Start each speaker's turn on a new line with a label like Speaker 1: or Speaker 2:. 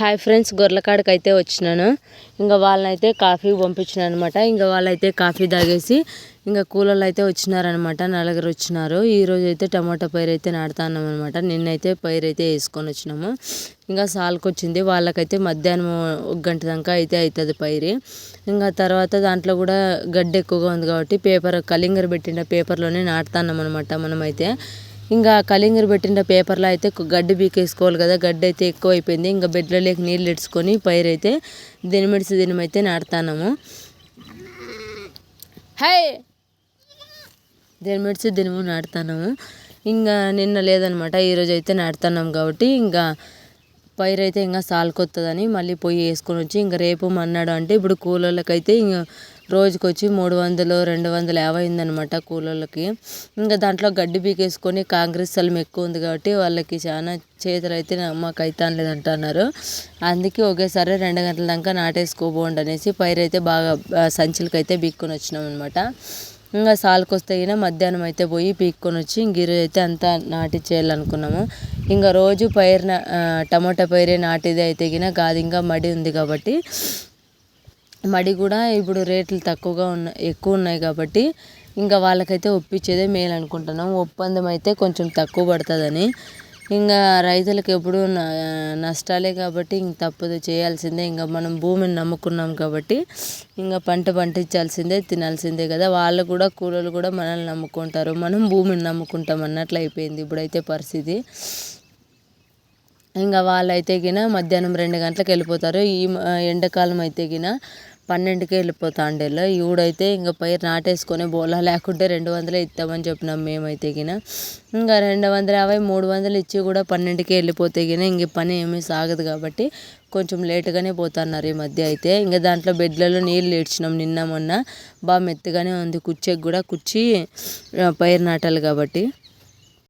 Speaker 1: Hi friends గొర్రెకాడకి అయితే వచ్చినాను. ఇంకా వాళ్ళనైతే కాఫీ పంపించిన అనమాట ఇంకా వాళ్ళైతే కాఫీ తాగేసి ఇంకా కూలర్లు అయితే వచ్చినారనమాట నలుగురు వచ్చినారు. ఈరోజు అయితే టమాటా పైరు అయితే నాడుతున్నాం అనమాట నిన్నైతే పైరు అయితే వేసుకొని వచ్చినాము ఇంకా సాల్కి వచ్చింది వాళ్ళకైతే మధ్యాహ్నం ఒక గంట దాకా అయితే అవుతుంది పైరి. ఇంకా తర్వాత దాంట్లో కూడా గడ్డ ఎక్కువగా ఉంది కాబట్టి పేపర్ కలింగర్ పెట్టిన పేపర్లోనే నాటుతున్నాం అనమాట మనమైతే. ఇంకా కలింగర్ పెట్టిన పేపర్లో అయితే గడ్డి బీకేసుకోవాలి కదా గడ్డి అయితే ఎక్కువ అయిపోయింది ఇంకా బెడ్లలోకి నీళ్ళు ఇడ్చుకొని పైరైతే దినమిడిసి దినమైతే నాటుతున్నాము. హై! దినమిడిసి దినము నాటుతున్నాము. ఇంకా నిన్న లేదనమాట ఈరోజు అయితే నాటుతున్నాం కాబట్టి ఇంకా పైరు అయితే ఇంకా సాలుకొస్తుందని మళ్ళీ పొయ్యి వేసుకొని వచ్చి ఇంకా రేపు మన్నాడు అంటే ఇప్పుడు కూలోళ్ళకైతే ఇంకా రోజుకొచ్చి మూడు వందలు రెండు వందల యాభై ఉందనమాట కూలోళ్ళకి. ఇంకా దాంట్లో గడ్డి పీకేసుకొని కాంగ్రెస్ స్థలం ఎక్కువ ఉంది కాబట్టి వాళ్ళకి చాలా చేతులు అయితే మాకు అయితే అంటున్నారు అందుకే ఒకేసారి రెండు గంటల దాకా నాటేసుకోబోండి అనేసి పైరు అయితే బాగా సంచులకి అయితే బీక్కొని వచ్చినాం అనమాట ఇంకా సాల్కి వస్తే మధ్యాహ్నం అయితే పోయి పీక్కొని వచ్చి ఇంక అయితే అంతా నాటి చేయాలనుకున్నాము ఇంకా రోజు పైరు టమాటా పైరే నాటిది అయితే గిన గాది ఇంకా మడి ఉంది కాబట్టి మడి కూడా ఇప్పుడు రేట్లు తక్కువగా ఉన్నాయి ఎక్కువ ఉన్నాయి కాబట్టి ఇంకా వాళ్ళకైతే ఒప్పించేదే మేలు అనుకుంటున్నాం. ఒప్పందం అయితే కొంచెం తక్కువ పడుతుందని. ఇంకా రైతులకు ఎప్పుడు నష్టాలే కాబట్టి ఇంక తప్పదు చేయాల్సిందే. ఇంకా మనం భూమిని నమ్ముకున్నాం కాబట్టి ఇంకా పంట పండించాల్సిందే తినాల్సిందే కదా. వాళ్ళు కూడా కూలీలు కూడా మనల్ని నమ్ముకుంటారు. మనం భూమిని నమ్ముకుంటాం అన్నట్లు అయిపోయింది ఇప్పుడైతే పరిస్థితి. ఇంకా వాళ్ళైతే గిన మధ్యాహ్నం రెండు గంటలకు వెళ్ళిపోతారు. ఈ ఎండాకాలం అయితే గిన పన్నెండుకే వెళ్ళిపోతా ఉండేలో ఈవిడైతే ఇంకా పైరు నాటేసుకొని బోలా లేకుంటే రెండు వందలే ఇస్తామని చెప్పినాం మేమైతే గిన. ఇంకా రెండు వందల యాభై మూడు వందలు ఇచ్చి కూడా పన్నెండుకే వెళ్ళిపోతే గిన ఇంక పని ఏమీ సాగదు కాబట్టి కొంచెం లేటుగానే పోతున్నారు ఈ మధ్య అయితే. ఇంకా దాంట్లో బెడ్లలో నీళ్ళు ఏడ్చినాం నిన్న మొన్న. బాగా మెత్తగానే ఉంది కుర్చీకి కూడా కుర్చీ పైరు నాటాలి కాబట్టి.